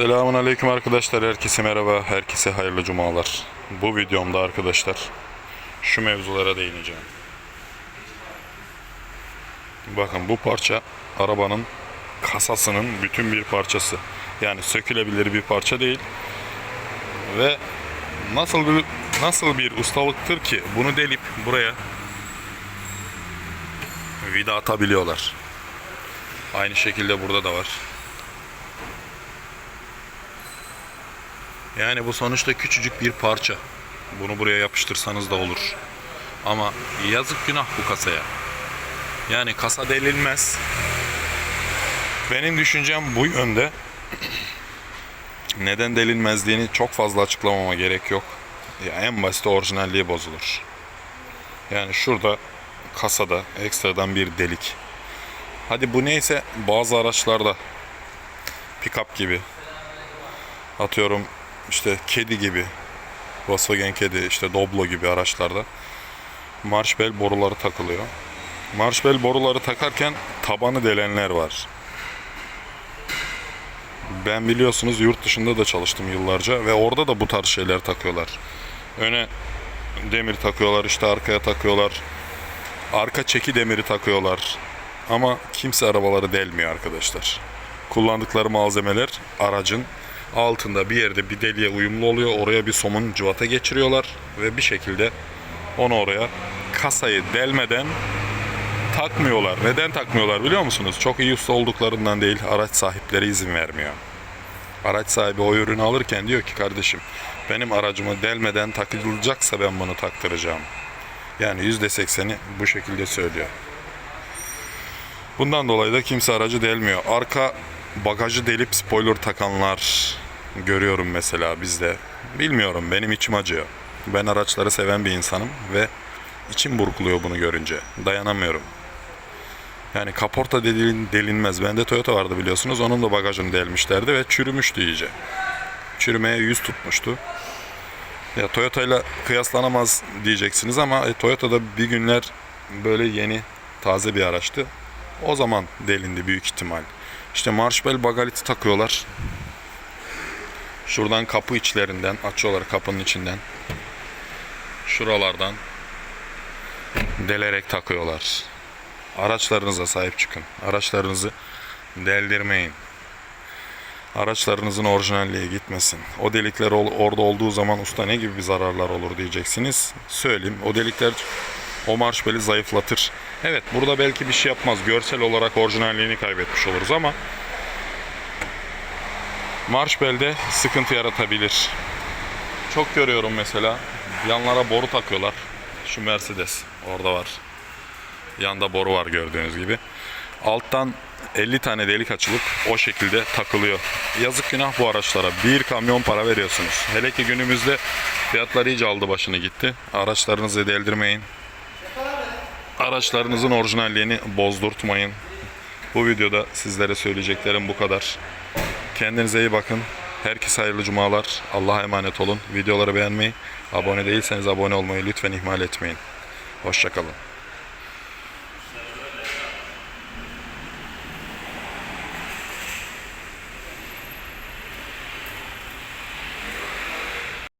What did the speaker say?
Selamun Aleyküm arkadaşlar. Herkese merhaba. Herkese hayırlı cumalar. Bu videomda arkadaşlar şu mevzulara değineceğim. Bakın bu parça arabanın kasasının bütün bir parçası. Yani sökülebilir bir parça değil. Ve nasıl bir nasıl bir ustalıktır ki bunu delip buraya vida atabiliyorlar. Aynı şekilde burada da var. Yani bu sonuçta küçücük bir parça. Bunu buraya yapıştırsanız da olur. Ama yazık günah bu kasaya. Yani kasa delinmez. Benim düşüncem bu yönde. Neden delinmezliğini çok fazla açıklamama gerek yok. Ya en basit orijinalliği bozulur. Yani şurada kasada ekstradan bir delik. Hadi bu neyse bazı araçlarda pick-up gibi atıyorum işte kedi gibi Volkswagen kedi işte Doblo gibi araçlarda marş bel boruları takılıyor. Marş bel boruları takarken tabanı delenler var. Ben biliyorsunuz yurt dışında da çalıştım yıllarca ve orada da bu tarz şeyler takıyorlar. Öne demir takıyorlar işte arkaya takıyorlar. Arka çeki demiri takıyorlar. Ama kimse arabaları delmiyor arkadaşlar. Kullandıkları malzemeler aracın altında bir yerde bir deliğe uyumlu oluyor. Oraya bir somun cıvata geçiriyorlar ve bir şekilde onu oraya kasayı delmeden takmıyorlar. Neden takmıyorlar biliyor musunuz? Çok iyi usta olduklarından değil, araç sahipleri izin vermiyor. Araç sahibi o ürünü alırken diyor ki kardeşim benim aracımı delmeden takılacaksa ben bunu taktıracağım. Yani %80'i bu şekilde söylüyor. Bundan dolayı da kimse aracı delmiyor. Arka bagajı delip spoiler takanlar görüyorum mesela bizde. Bilmiyorum benim içim acıyor. Ben araçları seven bir insanım ve içim burkuluyor bunu görünce. Dayanamıyorum. Yani kaporta delin, delinmez. Bende Toyota vardı biliyorsunuz. Onun da bagajını delmişlerdi ve çürümüştü iyice. Çürümeye yüz tutmuştu. Ya Toyota ile kıyaslanamaz diyeceksiniz ama e, Toyota'da bir günler böyle yeni taze bir araçtı. O zaman delindi büyük ihtimal. İşte marşbel bagaliti takıyorlar. Şuradan kapı içlerinden açıyorlar kapının içinden. Şuralardan delerek takıyorlar. Araçlarınıza sahip çıkın. Araçlarınızı deldirmeyin. Araçlarınızın orijinalliğe gitmesin. O delikler orada olduğu zaman usta ne gibi bir zararlar olur diyeceksiniz. Söyleyeyim. O delikler o marşbeli zayıflatır. Evet burada belki bir şey yapmaz. Görsel olarak orijinalliğini kaybetmiş oluruz ama marşbelde sıkıntı yaratabilir. Çok görüyorum mesela yanlara boru takıyorlar. Şu Mercedes orada var. Yanda boru var gördüğünüz gibi. Alttan 50 tane delik açılıp o şekilde takılıyor. Yazık günah bu araçlara. Bir kamyon para veriyorsunuz. Hele ki günümüzde fiyatlar iyice aldı başını gitti. Araçlarınızı deldirmeyin. Araçlarınızın orijinalliğini bozdurtmayın. Bu videoda sizlere söyleyeceklerim bu kadar. Kendinize iyi bakın. Herkese hayırlı cumalar. Allah'a emanet olun. Videoları beğenmeyi, abone değilseniz abone olmayı lütfen ihmal etmeyin. Hoşçakalın.